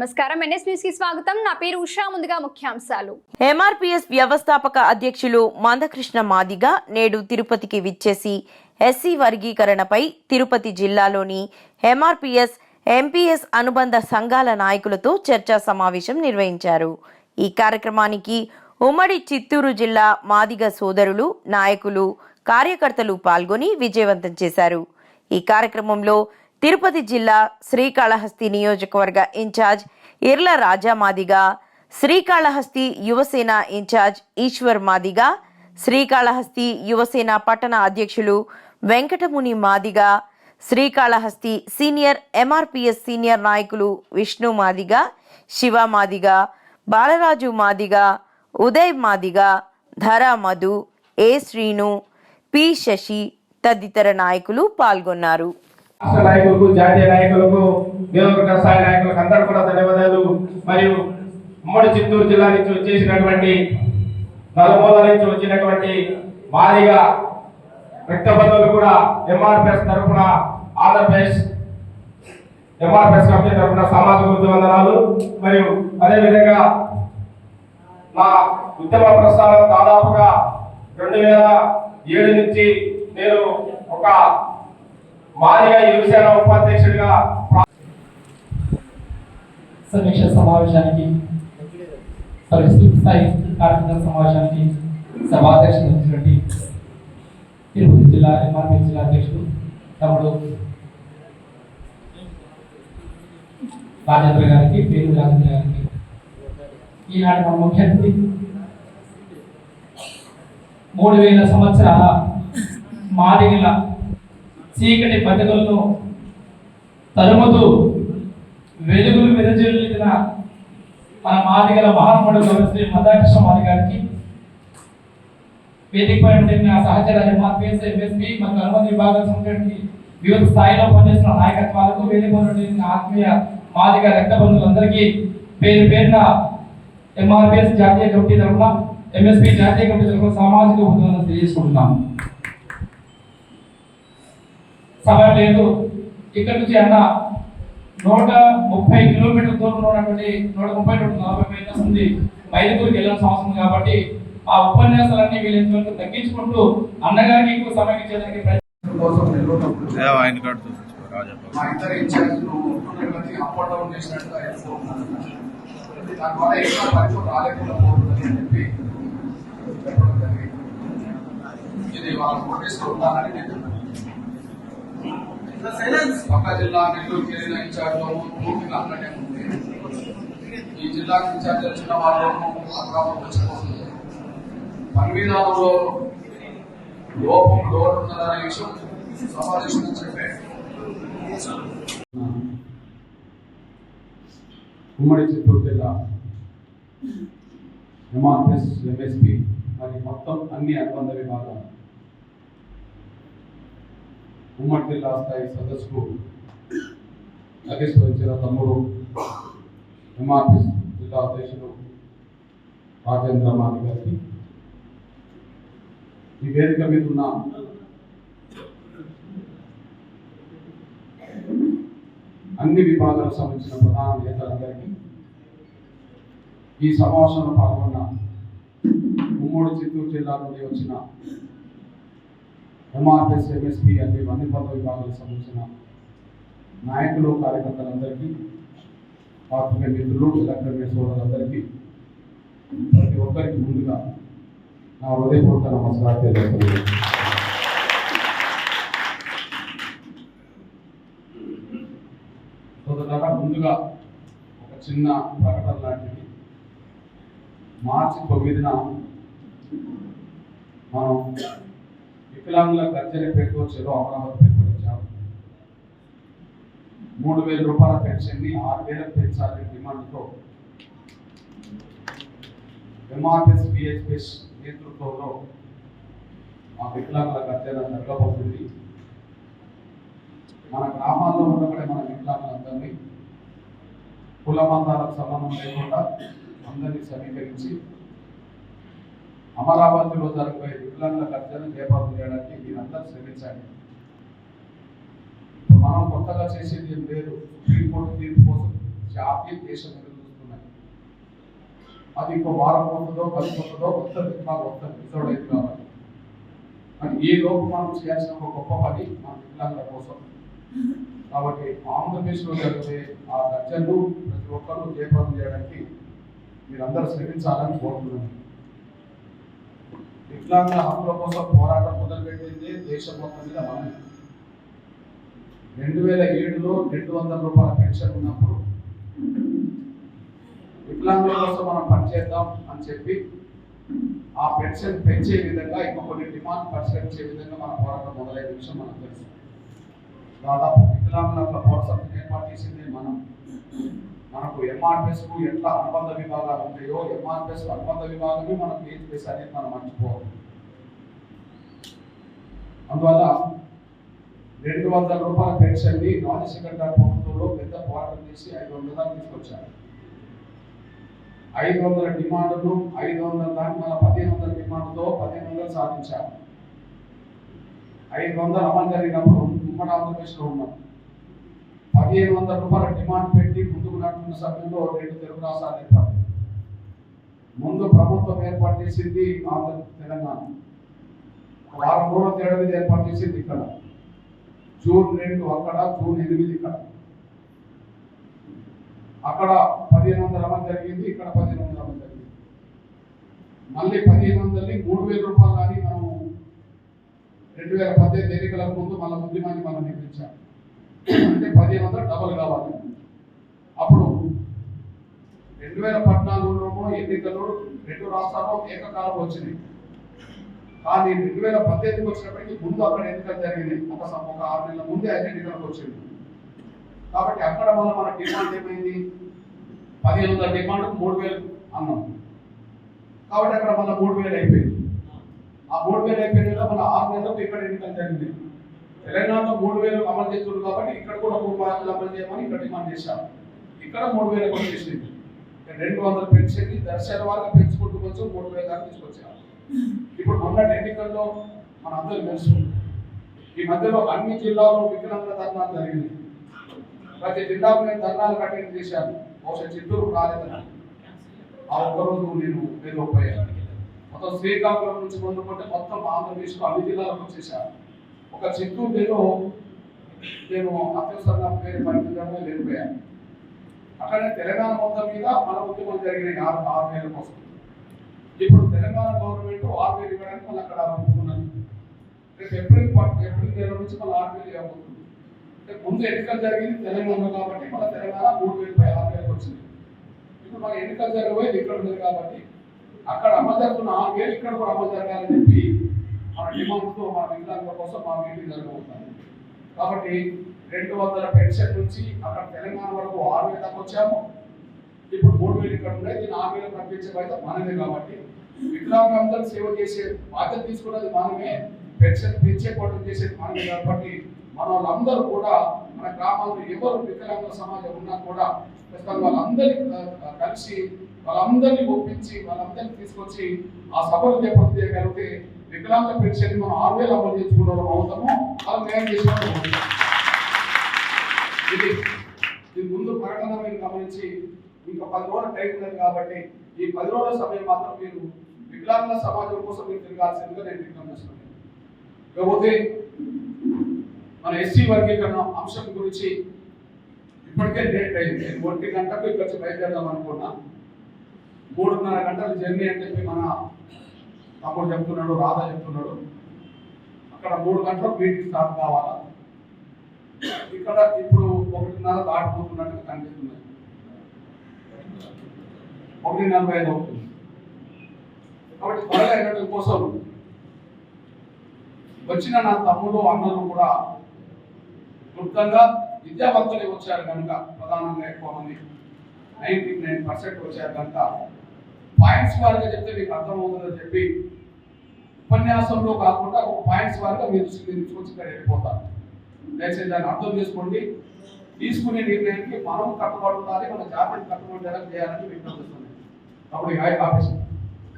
నమస్కారం. ఎన్ఎస్ న్యూస్కి స్వాగతం. నా పేరు ఉషా. ముందుగా ముఖ్యాంశాలు. ఎంఆర్పిఎస్ వ్యవస్థాపక అధ్యక్షులు మందకృష్ణ మాదిగ నేడు తిరుపతికి విచ్చేసి ఎస్సీ వర్గీకరణపై తిరుపతి జిల్లాలోని ఎంఆర్పిఎస్ ఎంపీఎస్ అనుబంధ సంఘాల నాయకులతో చర్చా సమావేశం నిర్వహించారు. ఈ కార్యక్రమానికి ఉమ్మడి చిత్తూరు జిల్లా మాదిగ సోదరులు నాయకులు కార్యకర్తలు పాల్గొని విజయవంతం చేశారు. ఈ కార్యక్రమంలో తిరుపతి జిల్లా శ్రీకాళహస్తి నియోజకవర్గ ఇన్ఛార్జ్ ఇర్ల రాజా మాదిగా శ్రీకాళహస్తి యువసేన ఇన్ఛార్జ్ ఈశ్వర్ మాదిగా శ్రీకాళహస్తి యువసేన పట్టణ అధ్యక్షులు Venkatamuni Madiga Srikalahasti senior MRPS senior నాయకులు విష్ణు మాదిగా శివ మాదిగా బాలరాజు మాదిగా ఉదయ్ మాదిగా ధర మధు ఏ శ్రీను పి శశి తదితర నాయకులు పాల్గొన్నారు. రాష్ట్ర నాయకులకు జాతీయ నాయకులకు నియోజకవర్గ స్థాయి నాయకులకు అందరూ కూడా ధన్యవాదాలు. మరియు ఉమ్మడి చిత్తూరు జిల్లా నుంచి వచ్చేసినటువంటి నలుమూల నుంచి వచ్చినటువంటి మాదిగా బంధువులు కూడా ఎంఆర్పిఎస్ తరఫున ఆంధ్రప్రదేశ్ ఎంఆర్పిఎస్ కమిటీ తరఫున సామాజిక ఉద్యమందనాలు మరియు అదేవిధంగా నా ఉద్యమ ప్రస్థానం దాదాపుగా రెండు వేల ఏడు నుంచి నేను ఒక మాదిగా యువసేన ఉపాధ్యక్షుడిగా సమీక్ష సమావేశానికి పరిస్థితి స్థాయి కార్యక్రమ సమావేశానికి సభాధ్యక్షుడు వచ్చినటువంటి తిరుపతి జిల్లా ఎంఆర్పీ జిల్లా అధ్యక్షుడు తమ్ముడు రాజేంద్ర గారికి పేరు రాజేంద్ర గారికి. ఈనాటి మన ముఖ్య అతిథి. మూడు వేల సంవత్సరాల మాదిగల చీకటి బతుకులను తరుముతూ వెలుగులు వెదజల్లిన మన మాదిగల మహాత్ముడు శ్రీ మదాకృష్ణ మాది గారికి వేదికపై ఉండే నా సహచర ఎంఆర్పిఎస్ ఎంఎస్పి మరియు అనుబంధ విభాగాల సంబంధించి వివిధ స్థాయిలో పనిచేస్తున్న నాయకత్వాలకు వేదికపై ఆత్మీయ మాదిగ రక్త బంధువులందరికీ పేరు పేరున ఎంఆర్పిఎస్ జాతీయ కమిటీ తరఫున ఎంఎస్పి జాతీయ కమిటీ తరఫున సామాజిక ఉద్యోగాలను తెలియజేసుకుంటున్నాను సమయం లేదు. ఇక్కడ నుంచి అన్న నూట ముప్పై కిలోమీటర్ల దూరంలో ఉన్నటువంటి నూట ముప్పై నూట నలభై మైనస్ ఉంది మైదుగురికి వెళ్ళాల్సిన అవసరం ఉంది కాబట్టి ఆ ఉపన్యాసాలన్నీ వీలైనంత తగ్గించుకుంటూ అన్నగారికి ఎక్కువ సమయం ఇచ్చేదానికి ప్రయత్నం కోసం మా ఇద్దరు ఇన్ఛార్జ్లు అప్ అండ్ డౌన్ చేసినట్టుగా అనుకుంటున్నాను దానివల్ల ఎక్కువ పరిచయం రాలేకుండా పోతుందని చెప్పి చెప్పడం జరిగింది. ఇది వాళ్ళ నోటీసులో ఉండాలని నేను పక్క జిల్లా నెల్లూరుకి వెళ్ళిన ఇన్ఛార్జ్ పూర్తిగా అన్నట్టే ఉంది ఈ ఇన్ఛార్జ్ వచ్చిన వచ్చిపోతుంది పని విధానంలో లోపం లోటు ఉన్నదనే విషయం సమావేశం చెప్పారు. ఉమ్మడి చిత్తూరు జిల్లా ఎంఆర్ఎస్ ఎంఎస్పి మరి మొత్తం అన్ని అనుబంధ విభాగాలు ఉమ్మడి జిల్లా స్థాయి సదస్సుకు లగేశ్వరించిన తమ్ముడు ఎంఆర్పిస్ జిల్లా అధ్యక్షుడు రాజేంద్ర మాది గారికి. ఈ వేదిక మీద ఉన్న అన్ని విభాగాలకు సంబంధించిన ప్రధాన నేతలందరికీ ఈ సమావేశంలో పాల్గొన్న ఉమ్మడి చిత్తూరు జిల్లా నుండి వచ్చిన ఎంఆర్ఎస్ ఎంఎస్పీ అంటే అన్ని పదవి విభాగాలకు సంబంధించిన నాయకులు కార్యకర్తలందరికీ పాత్రిక మిత్రులు ఎలక్ట్రానిక్ సోదరులందరికీ ప్రతి ఒక్కరికి ముందుగా నా హృదయపూర్వక నమస్కారం తెలియజేస్తున్నాను. సోదరులారా ముందుగా ఒక చిన్న ప్రకటన లాంటిది. మార్చి తొమ్మిదిన మనం వికలాంగుల గర్జన పేరుతో చెరువు అమరావతి పెట్టుకొచ్చాము మూడు వేల రూపాయల పెన్షన్ని ఆరు వేలకు పెంచాలనే డిమాండ్తో ఎంఆర్ఎస్ బిహెచ్ఎస్ నేతృత్వంలో ఆ వికలాంగుల గర్జన జరగబోతుంది మన గ్రామాల్లో ఉన్నప్పుడే మన వికలాంగులందరినీ కుల మతాలకు సంబంధం లేకుండా అందరినీ సమీకరించి అమరావతిలో జరగబోయే వికలాంగుల గర్జన జయపాతం చేయడానికి మీరందరూ శ్రమించండి మనం కొత్తగా చేసేది ఏం లేదు. సుప్రీంకోర్టు తీర్పు కోసం జాతీయ దేశం చూస్తున్నాయి. అది ఇంకో వారం పోతుందో పది పోతుందో కొత్త మాకు వస్తుంది రిజర్వ్ అయితే కావాలి. మరి ఈ లోపు మనం చేయాల్సిన ఒక గొప్ప పని మన వికలాంగుల కోసం. కాబట్టి ఆంధ్రప్రదేశ్లో జరిగే ఆ గర్జనలు ప్రతి ఒక్కరూ జయప్రదం చేయడానికి మీరందరూ శ్రమించాలని కోరుతున్నాను. వికలాంగుల హక్కుల కోసం పోరాటం మొదలుపెట్టింది దేశం మొత్తం మీద మనం రెండు వేల ఏడులో రెండు వందల రూపాయల పెన్షన్ ఉన్నప్పుడు వికలాంగుల కోసం మనం పనిచేద్దాం అని చెప్పి ఆ పెన్షన్ పెంచే విధంగా ఇంకా కొన్ని డిమాండ్ పరిష్కరించే విధంగా మన పోరాటం మొదలైన విషయం మనకు తెలుసు. దాదాపు వికలాంగుల పోరాటం ఏర్పాటు చేసింది మనం. మనకు ఎంఆర్పిఎస్కు ఎట్లా అనుబంధ విభాగాలు ఉంటాయో ఎంఆర్పిఎస్ అనుబంధ విభాగమే మన పిహెచ్పిఎస్ అనేది మనం మర్చిపోవాలి. అందువల్ల రెండు వందల రూపాయల పెన్షన్ని రాజశేఖర్ గారి ప్రభుత్వంలో పెద్ద పోరాటం చేసి ఐదు వందల దాకా తీసుకొచ్చారు. ఐదు వందల డిమాండ్ను ఐదు వందల దాకా మన పదిహేను వందల డిమాండ్తో పదిహేను వందలు సాధించారు. ఐదు వందలు అమలు జరిగినప్పుడు ఉమ్మడి ఆంధ్రప్రదేశ్లో ఉన్నాం. పదిహేను వందల రూపాయల డిమాండ్ పెట్టి ముందుకు నడుపుతున్న సమయంలో రెండు తెలుగు రాష్ట్రాలు ఏర్పాటు ముందు ప్రభుత్వం ఏర్పాటు చేసింది ఆంధ్ర తెలంగాణ. వారం రోజుల తేడా మీద ఏర్పాటు చేసింది ఇక్కడ. జూన్ రెండు అక్కడ జూన్ ఎనిమిది ఇక్కడ. అక్కడ పదిహేను వందల మంది జరిగింది ఇక్కడ పదిహేను వందల మంది జరిగింది. మళ్ళీ పదిహేను వందలని మూడు వేల రూపాయలు కానీ మనం రెండు వేల పద్దెనిమిది ఎన్నికలకు ముందు మళ్ళీ ఉద్యమాన్ని మనం నిర్మించాం అంటే పదిహేను వందలు డబల్ కావాలి. అప్పుడు రెండు వేల పద్నాలుగులోనూ ఎన్నికలు రెండు రాష్ట్రాల్లో ఏకకాలం వచ్చినాయి. కానీ రెండు వేల పద్దెనిమిదికి వచ్చినప్పటికీ ముందు అక్కడ ఎన్నికలు జరిగినాయి. ఒక ఒక ఆరు నెలల ముందే ఐదు ఎన్నికలకు వచ్చింది. కాబట్టి అక్కడ వల్ల మన డిమాండ్ ఏమైంది? పదిహేను వందల డిమాండ్ మూడు వేలు అన్నాం. కాబట్టి అక్కడ మళ్ళీ మూడు వేలు అయిపోయింది. ఆ మూడు వేలు అయిపోయిన మన ఆరు నెలలకు ఇక్కడ ఎన్నికలు జరిగింది తెలంగాణలో మూడు వేలు అమలు చేస్తున్నారు కాబట్టి ఇక్కడ కూడా మూడు వేలు అమలు చేయమని ఇక్కడ డిమాండ్ చేశాం ఇక్కడ మూడు వేలకు చేసింది. రెండు వందలు పెంచింది దర్శన వారికి పెంచుకుంటూ వచ్చి మూడు వేల దాకా తీసుకొచ్చాం ఇప్పుడు మొన్నటి ఎన్నికల్లో మన అందరూ తెలుసు ఈ మధ్యలో అన్ని జిల్లాల్లో వికలాంగుల ధర్నాలు జరిగింది. ప్రతి జిల్లాకు నేను ధర్నాలు కట్టేది చేశాను. బహుశా చిత్తూరు రాలేదని ఆ ఒక్కరోజు నేను ఏదో పోయాను. మొత్తం శ్రీకాకుళం నుంచి మొదలుకుంటే మొత్తం ఆంధ్రప్రదేశ్లో అన్ని జిల్లాలకు వచ్చేసాను. ఒక చెట్టు నేను నేను అత్యవసరంగా పేరు పనిచేయడమే వెళ్ళిపోయాను అక్కడనే తెలంగాణ మొత్తం మీద మన ఉద్యమం జరిగినాయి ఆరు ఆరు వేల కోసం. ఇప్పుడు తెలంగాణ గవర్నమెంట్ ఆరు వేలు ఇవ్వడానికి మళ్ళీ అక్కడ అనుకుంటున్నాను రేపు ఏప్రిల్ పట్- ఏప్రిల్ నెల నుంచి మళ్ళీ ఆరు వేలు ఇవ్వబోతుంది. రేపు ముందు ఎన్నికలు జరిగింది తెలంగాణ కాబట్టి మన తెలంగాణ మూడు వేలు పై ఆరు వేలకు వచ్చింది. ఇప్పుడు మన ఎన్నికలు జరగబోయేది ఇక్కడ ఉంది కాబట్టి అక్కడ అమలు జరుగుతున్న ఆరు వేలు ఇక్కడ కూడా అమలు జరగాలని చెప్పి మన డిమాండ్తో మన వికలాంగుల కోసం మా మీటింగ్ జరగబోతుంది. కాబట్టి రెండు వందల పెన్షన్ నుంచి అక్కడ తెలంగాణ వరకు ఆరు వేల దాకా వచ్చాము. ఇప్పుడు మూడు వేలు ఇక్కడ ఉన్నాయి. దీన్ని ఆరు వేలు పంపించే బాధ్యత మనమే కాబట్టి వికలాంగులందరూ సేవ చేసే బాధ్యత తీసుకున్నది మనమే. పెన్షన్ పెంచే కోటం చేసేది మనమే కాబట్టి మన వాళ్ళందరూ కూడా మన గ్రామాల్లో ఎవరు వికలాంగుల సమాజం ఉన్నా కూడా ప్రస్తుతం వాళ్ళందరినీ కలిసి వాళ్ళందరినీ ఒప్పించి వాళ్ళందరినీ తీసుకొచ్చి ఆ సభలు చేపట్టి వికలాంగ పెన్షన్ మనం ఆరు వేలు అమలు చేసుకోవడం అవసరము అవుతాము వాళ్ళు మేము చేసిన ఇది దీని ముందు ప్రకటన మీరు గమనించి ఇంకా పది రోజుల టైం ఉన్నది కాబట్టి ఈ పది రోజుల సమయం మాత్రం మీరు వికలాంగుల సమాజం కోసం మీరు తిరగాల్సిందిగా నేను విజ్ఞప్తి చేస్తున్నాను. ఇకపోతే మన ఎస్సీ వర్గీకరణ అంశం గురించి ఇప్పటికే లేట్ అయింది. నేను ఒంటి గంటకు ఇక్కడ నుంచి బయలుదేరదాం అనుకున్నా. మూడున్నర గంటల జర్నీ అని చెప్పి మన తమ్ముడు చెప్తున్నాడు రాధా చెప్తున్నాడు. అక్కడ మూడు గంటలకు మీటింగ్ స్టార్ట్ కావాలా? ఇక్కడ ఇప్పుడు ఒకటిన్నర దాటిపోతున్నట్టుగా కనిపిస్తుంది. ఒకటి నలభై ఐదు అవుతుంది. కాబట్టి త్వరగా వెళ్ళడం కోసం వచ్చిన నా తమ్ముడు అన్నలు కూడా క్లుప్తంగా విద్యావంతులే వచ్చారు కనుక ప్రధానంగా ఎక్కువ మంది నైన్టీ నైన్ పర్సెంట్ వచ్చారు కనుక పాయింట్స్ వారిగా చెప్తే మీకు అర్థమవుతుందని చెప్పి ఉపన్యాసంలో కాకుండా ఒక పాయింట్స్ వారిగా మీరు తీసుకొచ్చి ఇక్కడ వెళ్ళిపోతారు. దయచేసి దాన్ని అర్థం చేసుకోండి. తీసుకునే నిర్ణయానికి మనం కట్టుబడి ఉండాలి మన జాతిని కట్టుబడి చేయాలని విజ్ఞప్తి అప్పుడు ఆఫీస్